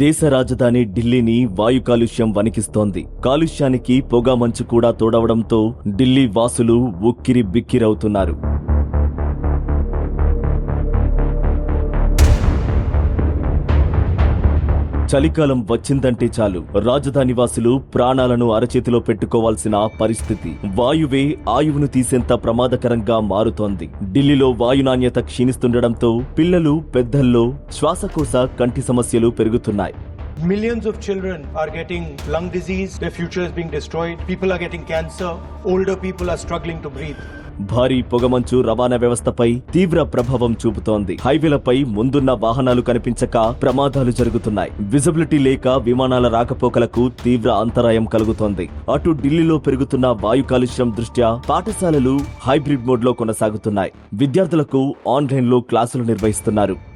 దేశ రాజధాని ఢిల్లీని వాయు కాలుష్యం వణికిస్తోంది. కాలుష్యానికి పొగ మంచు కూడా తోడవడంతో ఢిల్లీ వాసులు ఉక్కిరి బిక్కిరవుతున్నారు చలికాలం వచ్చిందంటే చాలు రాజధాని వాసులు ప్రాణాలను అరచేతిలో పెట్టుకోవాల్సిన పరిస్థితి వాయువే ఆయువును తీసేంత ప్రమాదకరంగా మారుతోంది ఢిల్లీలో వాయు నాణ్యత క్షీణిస్తుండటంతో పిల్లలు పెద్దల్లో శ్వాసకోశ కంటి సమస్యలు పెరుగుతున్నాయి Millions of children are getting lung disease, their future is being destroyed, people are getting cancer, older people are struggling to breathe. భారీ పొగమంచు రవాణా వ్యవస్థపై తీవ్ర ప్రభావం చూపుతోంది. హైవేలపై ముందున్న వాహనాలు కనిపించక ప్రమాదాలు జరుగుతున్నాయి. విజిబిలిటీ లేక విమానాల రాకపోకలకు తీవ్ర అంతరాయం కలుగుతోంది. అటు ఢిల్లీలో పెరుగుతున్న వాయు కాలుష్యం దృష్ట్యా పాఠశాలలు హైబ్రిడ్ మోడ్లో కొనసాగుతున్నాయి. విద్యార్థులకు ఆన్లైన్లో క్లాసులు నిర్వహిస్తున్నారు.